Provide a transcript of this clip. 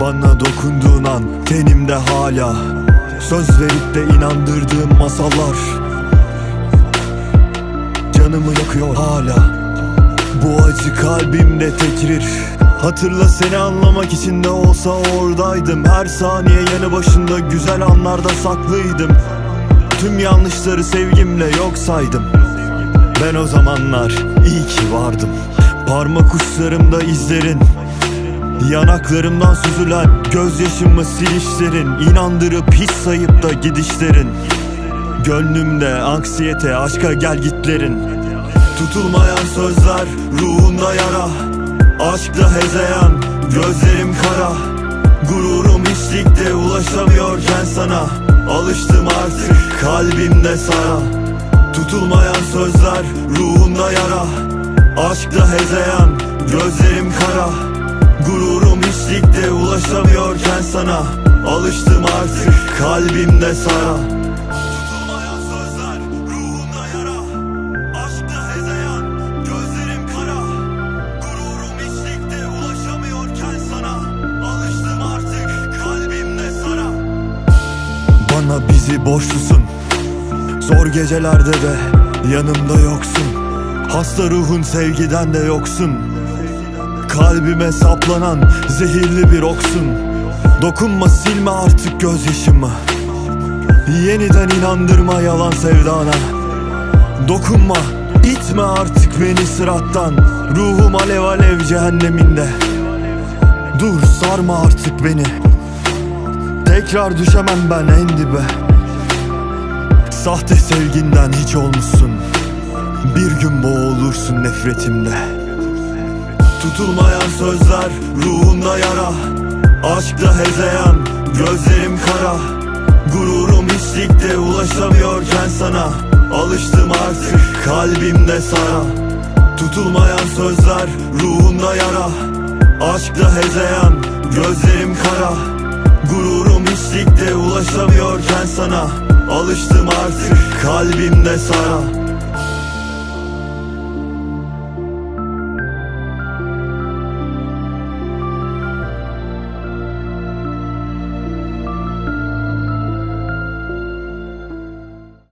Bana dokunduğun an tenimde hala. Söz verip de inandırdığım masallar. Canımı yakıyor hala. Bu acı kalbimde tekrir. Hatırla seni anlamak için de olsa oradaydım. Her saniye yanı başında güzel anlarda saklıydım. Tüm yanlışları sevgimle yok saydım. Ben o zamanlar iyi ki vardım. Parmak uçlarımda izlerin Yanaklarımdan süzülen gözyaşımı silişlerin İnandırıp hiç sayıp da gidişlerin. Gönlümde anksiyete aşka gel gitlerin. Tutulmayan sözler ruhunda yara Aşkta hezeyan gözlerim kara. Gururum hiçlikte ulaşamıyorken sana Alıştım artık kalbimde sara. Tutulmayan sözler ruhunda yara Aşkta hezeyan gözlerim kara Gururum hiçlikte ulaşamıyorken sana. Alıştım artık kalbimde sara. Tutulmayan sözler ruhumda yara. Aşkta hezeyan gözlerim kara. Gururum hiçlikte ulaşamıyorken sana. Alıştım artık kalbimde sara. Bana bizi borçlusun. Zor gecelerde de yanımda yoksun. Hasta ruhun sevgiden de yoksun Kalbime saplanan zehirli bir oksun. Dokunma silme artık gözyaşımı. Yeniden inandırma yalan sevdana. Dokunma itme artık beni sırattan. Ruhum alev alev cehenneminde. Dur sarma artık beni. Tekrar düşemem ben en dibe. Sahte sevginden hiç olmuşsun. Bir gün boğulursun nefretimde Tutulmayan sözler ruhumda yara. Aşkta hezeyan gözlerim kara. Gururum hiçlikte ulaşamıyorken sana Alıştım artık kalbimde sara. Tutulmayan sözler ruhumda yara. Aşkta hezeyan gözlerim kara. Gururum hiçlikte ulaşamıyorken sana Alıştım artık kalbimde sara